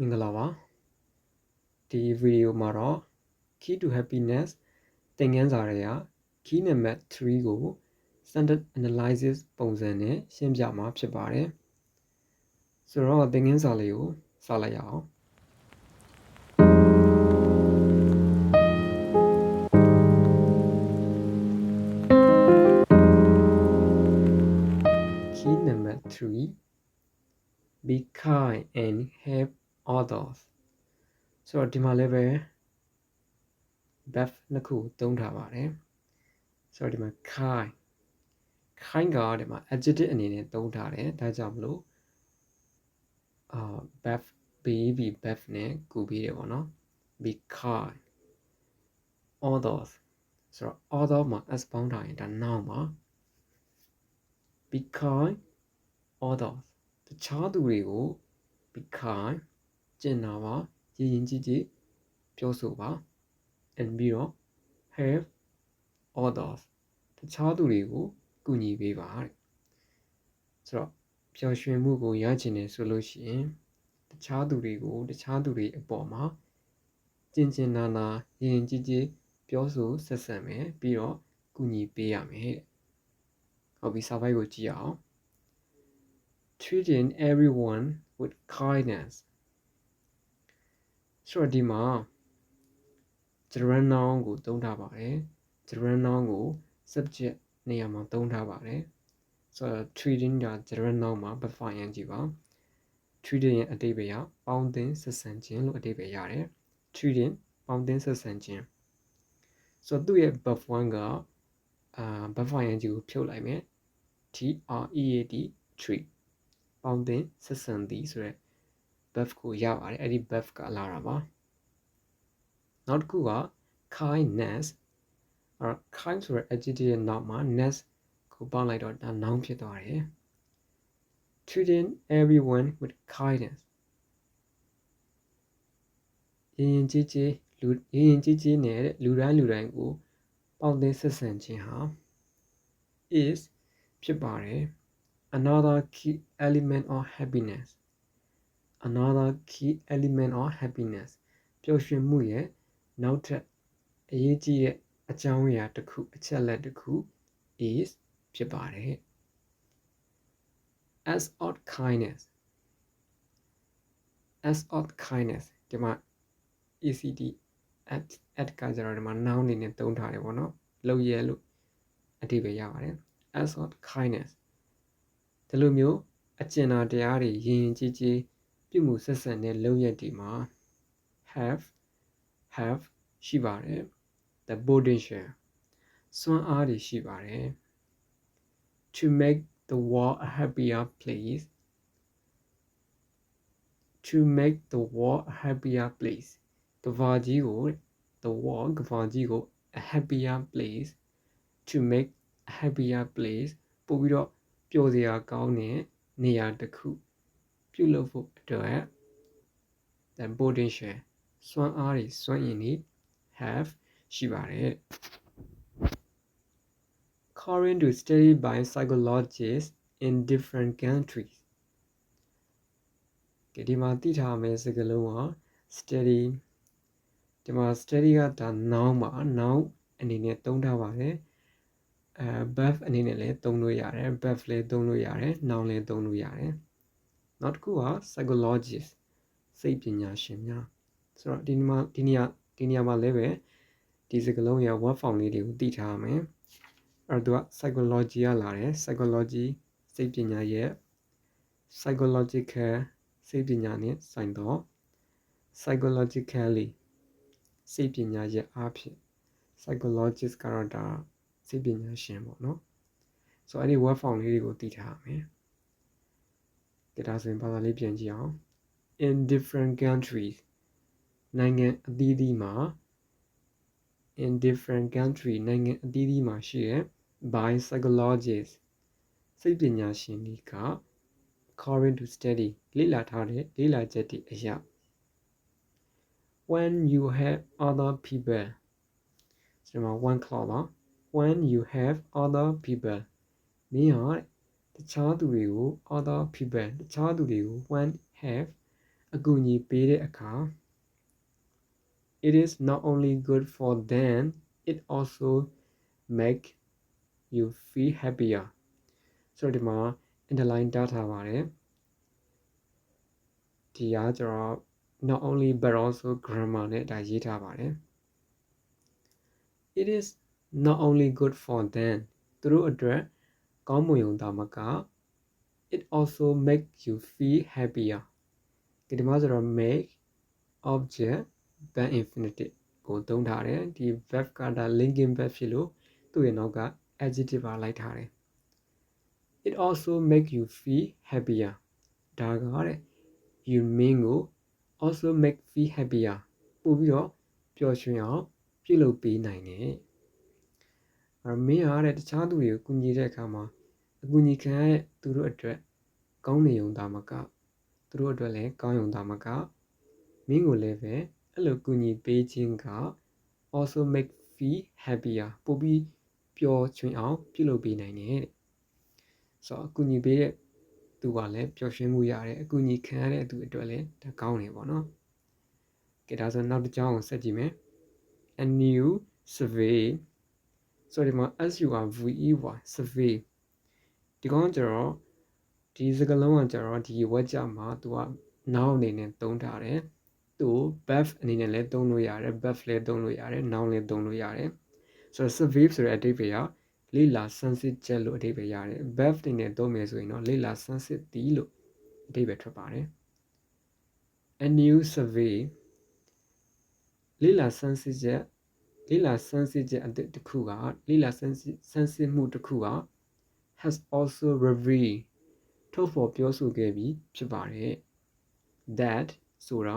မင်္ဂလာပါဒီဗီဒီယိုမှာတော့ key to happiness သင်ခန်းစာတွေက key number 3ကို standard analysis ပုံစံနဲ့ရှင်းပြမှာဖြစ်ပါတယ်ဆိုတော့သင်ခန်းစာလေးကိုစလိုက်ရအောင် key number 3 be kind and help others ဆိုတော့ဒီမှာလည်းပဲ verb နှစ်ခုသုံးထားပါတယ်ဆိုတော့ဒီမှာ kind kind ကဒီမှာ adjective အနေနဲ့သုံးထားတယ်ဒါကြောင့်မလို့အာ verb be verb နဲ့ကူပြီးတယ်ပေါ့နော် be kind others ဆိုတော့ other မှာ s ပေါင်းထားရင်ဒါ noun ပါ be kind others တခြားသူတွေကို be kind ကျင့်တာပါရည်ရင်ကြည်ကြည်ပြောဆိုပါ and ပြီးတော့ help others တခြားသူတွေကိုကူညီပေးပါတဲ့ဆိုတော့ပျော်ရွှင်မှုကိုရချင်တယ်ဆိုလို့ရှိရင်တခြားသူတွေကိုတခြားသူတွေအပေါ်မှာကျင်ကျင်နာနာရည်ရင်ကြည်ကြည်ပြောဆိုဆက်ဆံမယ်ပြီးတော့ကူညီပေးရမယ်တဲ့ဟုတ်ပြီစာပိုက်ကိုကြည့်အောင် treating everyone with kindness ဆိုတော့ဒီမှာ gerund noun ကိုသုံးထားပါတယ် gerund noun ကို subject နေရာမှာသုံးထားပါတယ်ဆိုတော့ treating က gerund noun မှာ verb form ရန်ကြည့်ပါ treating ရဲ့အတိတ်ပဲရပေါင်းသင်းဆက်ဆံခြင်းလို့အတိတ်ပဲရတယ် treating ပေါင်းသင်းဆက်ဆံခြင်းဆိုတော့သူ့ရဲ့ verb form ကအာ verb form ရန်ကြည့်ကိုဖြုတ်လိုက်မယ် T R E A D treat ပေါင်းသင်းဆက်ဆံသည်ဆိုရက် verb ကိုရပါတယ်အဲ့ဒီ verb ကလာတာပါနောက်တစ်ခုက kindness အဲ့ kind ဆိုတဲ့ adjective ရဲ့နောက်မှာ ness ကိုပေါင်းလိုက်တော့ဒါ noun ဖြစ်သွားတယ် treating everyone with kindness ရင်ရင်ကြီးကြီးလူရင်ရင်ကြီးကြီးနဲ့လူတိုင်းလူတိုင်းကိုပေါင်းသင်းဆက်ဆံခြင်းဟာ is ဖြစ်ပါတယ် another key element of happiness another key element of happiness ပျော်ရွှင်မှုရဲ့နောက်ထပ်အရေးကြီးတဲ့အကြောင်းအရာတစ်ခုအချက်လက်တစ်ခု is ဖြစ်ပါတယ် as of kindness as of kindness ဒီမှာ ECD at at ကကြတော့ဒီမှာ noun အနေနဲ့သုံးထားတယ်ပေါ့နော်လောက်ရဲလို့အတိပဲရပါတယ် as of kindness ဒီလိုမျိုးအကျဉ်းတော်တရားတွေယဉ်ယဉ်ကျေးကျေး ပြုမှုဆက်ဆံတဲ့လုပ်ရက်တွေမှာ have have ရှိပါတယ် the potential စွမ်းအားတွေရှိပါတယ် to make the world a happier place to make the world a happier place ကမ္ဘာကြီးကို the world ကမ္ဘာကြီးကို a happier place to make a happier place ပို့ပြီးတော့ပျော်စရာကောင်းတဲ့နေရာတစ်ခု ပြုလုပ်ဖို့အတွက် the potential စွမ်းအားတွေစွမ်းရည်တွေ have ရှိပါတယ် according to study by psychologists in different countries ဒီမှာသိထားမယ့်စကားလုံးက study ဒီမှာ study ကဒါ noun ပါ noun အနေနဲ့သုံးထားပါတယ်အဲ verb အနေနဲ့လည်းသုံးလို့ရတယ် verb လည်းသုံးလို့ရတယ် noun လည်းသုံးလို့ရတယ် နောက်တစ်ခုက psychologist စိတ်ပညာရှင်များဆိုတော့ဒီမှာဒီနေရာဒီနေရာမှာလည်းပဲဒီစကားလုံးရဲ့ word form လေးတွေကိုသိထားရမယ်အဲ့တော့ psychology ကလာတယ် psychology စိတ်ပညာရဲ့ psychological စိတ်ပညာနဲ့ဆိုင်တော့ psychologically စိတ်ပညာရဲ့အားဖြင့် psychologist ကတော့ဒါစိတ်ပညာရှင်ပေါ့နော်ဆိုတော့အဲ့ဒီ word form လေးတွေကိုသိထားရမယ် ကြဒါဆိုရင်ဘာသာလေးပြန်ကြည့်အောင် in different countries နိုင်ငံအသီးသီးမှာ in different country နိုင်ငံအသီးသီးမှာရှိတဲ့ by psychologists စိတ်ပညာရှင်တွေက according to study လေ့လာထားတဲ့လေ့လာချက်တွေအရ when you have other people ဒီမှာ one clause ပါ when you have other people မင်းဟာ တခြားသူတွေကို other people တခြားသူတွေကို when have အကူအညီပေးတဲ့အခါ it is not only good for them it also make you feel happier ဆိုတော့ဒီမှာ underline တားထားပါတယ်ဒီကကျတော့ not only but also grammar နဲ့ဒါရေးထားပါတယ် it is not only good for them သူတို့အတွက် ကောင်းမွန်ရုံသာမက it also make you feel happier ဒီမှာဆိုတော့ make object verb infinitive ကိုသုံးထားတယ်ဒီ verb ကဒါ linking verb ဖြစ်လို့သူ့ရဲ့နောက်က adjective ပါလိုက်ထားတယ် it also make you feel happier ဒါကတဲ့ you mean ကို also make feel happier ပို့ပြီးတော့ပျော်ရွှင်အောင်ပြုလုပ်ပေးနိုင်တယ်အဲမင်းအားတဲ့တခြားသူတွေကိုကူညီတဲ့အခါမှာ အကူအညီခံရတဲ့သူတို့အတွက်ကောင်းနေုံသာမကသူတို့အတွက်လည်းကောင်းရုံသာမကမင်းကိုလည်းပဲအဲ့လိုကူညီပေးခြင်းက also make feel happier ပိုပြီးပျော်ရွှင်အောင်ပြုလုပ်ပေးနိုင်တယ်တဲ့ဆိုတော့အကူအညီပေးတဲ့သူကလည်းပျော်ရွှင်မှုရတယ်အကူအညီခံရတဲ့သူအတွက်လည်းဒါကောင်းတယ်ပေါ့နော်ကဲဒါဆိုနောက်တစ်ကြောင်းကိုဆက်ကြည့်မယ် a new survey ဆိုဒီမှာ SURVEY survey ဒီကောင်ကျတော့ဒီစကားလုံးကကျတော့ဒီဝက်ကြမှာသူကနောက်အနေနဲ့သုံးထားတယ်သူ့ buff အနေနဲ့လည်းသုံးလို့ရတယ် buff လည်းသုံးလို့ရတယ် noun လည်းသုံးလို့ရတယ်ဆိုတော့ survey ဆိုတဲ့အဓိပ္ပာယ်ကလေ့လာဆန်းစစ်ချက်လို့အဓိပ္ပာယ်ရတယ် buff အနေနဲ့သုံးမယ်ဆိုရင်တော့လေ့လာဆန်းစစ်သည်လို့အဓိပ္ပာယ်ထွက်ပါတယ် a new survey လေ့လာဆန်းစစ်ချက်လေ့လာဆန်းစစ်ချက်အသစ်တစ်ခုကလေ့လာဆန်းစစ်ဆန်းစစ်မှုတစ်ခုက has also revealed ထုတ်ဖော်ပြောဆိုခဲ့ပြီးဖြစ်ပါတယ် that ဆိုတာ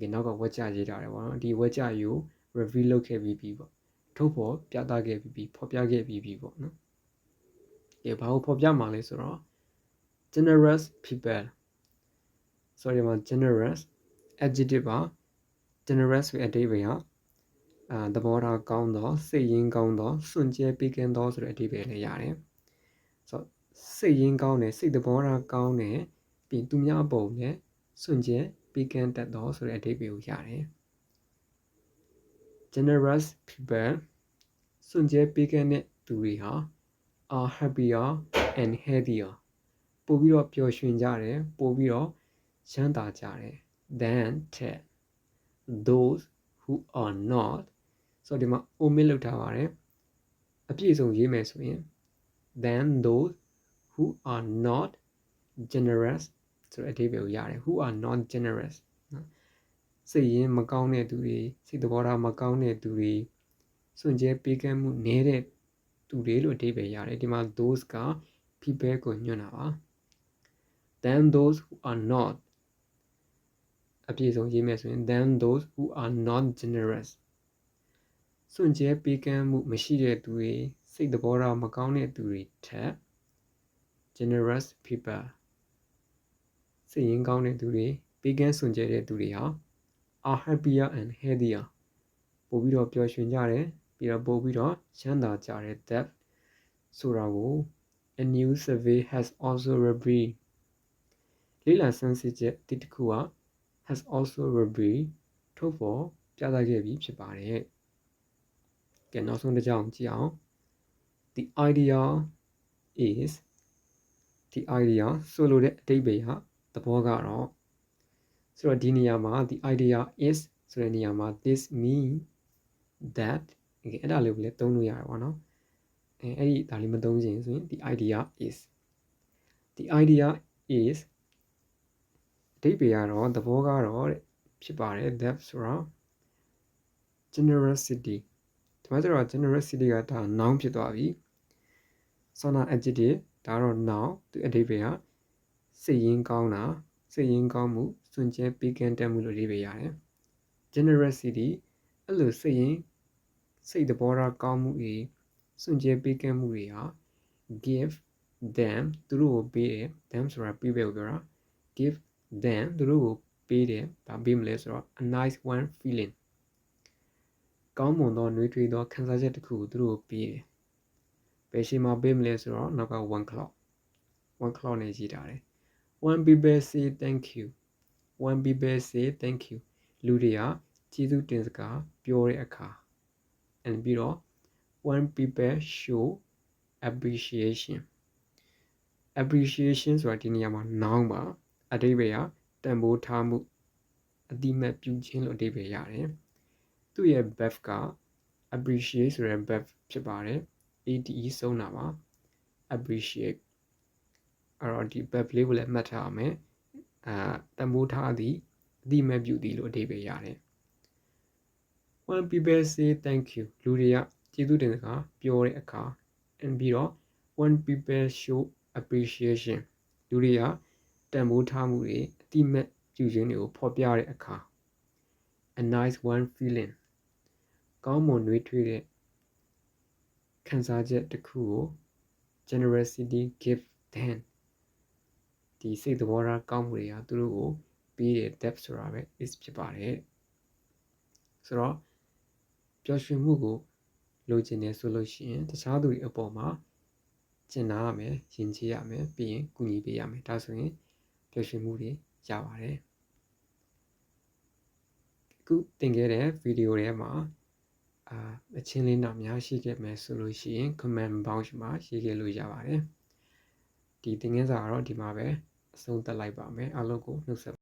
ဒီနောက်ကဝက်ကြရေးထားတယ်ပေါ့နော်ဒီဝက်ကြယူ reveal လုပ်ခဲ့ပြီးပြီပေါ့ထုတ်ဖော်ပြသခဲ့ပြီးပြီဖော်ပြခဲ့ပြီးပြီပေါ့နော်ဒီဘာကိုဖော်ပြမှာလဲဆိုတော့ generous people sorry မှာ generous adjective ပါ generous ဆိုတဲ့အဓိပ္ပာယ်ဟာအာသဘောထားကောင်းသောစိတ်ရင်းကောင်းသောစွန့်ကြဲပေးကမ်းသောဆိုတဲ့အဓိပ္ပာယ်လည်းရတယ်ဆိုတော့ စိတ်ရင်းကောင်းတယ်စိတ်သဘောထားကောင်းတယ်ပြီးသူများပုံနဲ့စွန့်ကြဲပေးကမ်းတတ်သောဆိုတဲ့အဓိပ္ပာယ်ကိုရတယ် generous people စွန့်ကြဲပေးကမ်းတဲ့သူတွေဟာ are happier and healthier ပို့ပြီးတော့ပျော်ရွှင်ကြတယ်ပို့ပြီးတော့ချမ်းသာကြတယ် than that those who are not ဆိုတော့ဒီမှာ omit လောက်ထားပါတယ်အပြည့်အစုံရေးမယ်ဆိုရင် than those who are not generous ဆိုတဲ့အဓိပ္ပာယ်ကိုရတယ် who are not generous နော်စိတ်ရင်းမကောင်းတဲ့သူတွေစိတ်သဘောထားမကောင်းတဲ့သူတွေစွန့်ကြဲပေးကမ်းမှုနည်းတဲ့သူတွေလို့အဓိပ္ပာယ်ရတယ်ဒီမှာ those က people ကိုညွှန်းတာပါ then those who are not အပြည့်စုံရေးမယ်ဆိုရင် then those who are not generous စွန့်ကြဲပေးကမ်းမှုမရှိတဲ့သူတွေစိတ်သဘောထားမကောင်းတဲ့သူတွေထက် generous people စိတ်ရင်းကောင်းတဲ့သူတွေပေးကမ်းစွန့်ကြဲတဲ့သူတွေဟာ are happier and healthier ပို့ပြီးတော့ပျော်ရွှင်ကြတယ်ပြီးတော့ပို့ပြီးတော့ချမ်းသာကြတယ် that ဆိုတာကို a new survey has also revealed လေးလာဆန်းစစ်ချက်တစ်ခုက has also revealed ထုတ်ဖော်ပြသခဲ့ပြီးဖြစ်ပါတယ်။ကဲနောက်ဆုံးတစ်ကြောင်းကြည့်အောင် the idea is the idea ဆိုလိုတဲ့အဓိပ္ပာယ်ဟာသဘောကတော့ဆိုတော့ဒီနေရာမှာ the idea is ဆိုတဲ့နေရာမှာ this mean that အဲ့ဒါလေးကိုလည်းသုံးလို့ရတယ်ပေါ့နော်အဲအဲ့ဒီဒါလေးမသုံးချင်ဆိုရင် the idea is the idea is အဓိပ္ပာယ်ကတော့သဘောကတော့တဲ့ဖြစ်ပါတယ် that ဆိုတော့ generosity ဒီမှာကျတော့ generosity ကဒါ noun ဖြစ်သွားပြီ sona adjective ဒါတော့ noun သူအဓိပ္ပာယ်ကစိတ်ရင်းကောင်းတာစိတ်ရင်းကောင်းမှုစွန့်ကြဲပေးကမ်းတတ်မှုလို့အဓိပ္ပာယ်ရတယ် generosity အဲ့လိုစိတ်ရင်းစိတ်သဘောထားကောင်းမှုတွေစွန့်ကြဲပေးကမ်းမှုတွေဟာ give them သူတို့ကိုပေးတယ် them ဆိုတာပေးပဲကိုပြောတာ give them သူတို့ကိုပေးတယ်ဘာပေးမလဲဆိုတော့ a nice one feeling ကောင်းမွန်သောနှွေးထွေးသောခံစားချက်တစ်ခုကိုသူတို့ကိုပေးတယ်ဘ ယ်ရှိမှာပေးမလဲဆိုတော့နောက်က1 clock 1 clock နဲ့ရေးထားတယ် one people say thank you when people say thank you လူတွေကကျေးဇူးတင်စကားပြောတဲ့အခါ and ပြီးတော့ when people show appreciation appreciation ဆိုတာဒီနေရာမှာ noun ပါအဓိပ္ပာယ်ကတန်ဖိုးထားမှုအတိမတ်ပြုခြင်းလို့အဓိပ္ပာယ်ရတယ်သူ့ရဲ့ verb က appreciate ဆိုတဲ့ verb ဖြစ်ပါတယ် ate ဆုံးတာပါ appreciate အဲ့တော့ဒီ verb လေးကိုလည်းမှတ်ထားအောင်မယ်အာတန်ဖိုးထားသည်အတိမတ်ပြုသည်လို့အဓိပ္ပာယ်ရတယ် when people say thank you လူတွေကကျေးဇူးတင်စကားပြောတဲ့အခါ and ပြီးတော့ when people show appreciation လူတွေကတန်ဖိုးထားမှုတွေအတိမတ်ပြုခြင်းတွေကိုဖော်ပြတဲ့အခါ a nice one feeling ကောင်းမွန်နှွေးထွေးတဲ့ ခံစားချက်တစ်ခုကို generosity give them ဒီစိတ်သဘောထားကောင်းမှုတွေကသူတို့ကိုပေးတဲ့ depth ဆိုတာပဲ is ဖြစ်ပါတယ်ဆိုတော့ပျော်ရွှင်မှုကိုလိုချင်တယ်ဆိုလို့ရှိရင်တခြားသူတွေအပေါ်မှာကျင်နာရမယ်ယဉ်ကျေးရမယ်ပြီးရင်ကူညီပေးရမယ်ဒါဆိုရင်ပျော်ရွှင်မှုတွေရပါတယ်အခုသင်ခဲ့တဲ့ဗီဒီယိုထဲမှာ အာအချင်းလေးတော့များရှိခဲ့မယ်ဆိုလို့ရှိရင် comment box မှာရေးခဲ့လို့ရပါတယ်ဒီသင်ခန်းစာကတော့ဒီမှာပဲအဆုံးသတ်လိုက်ပါမယ်အားလုံးကိုနှုတ်ဆက်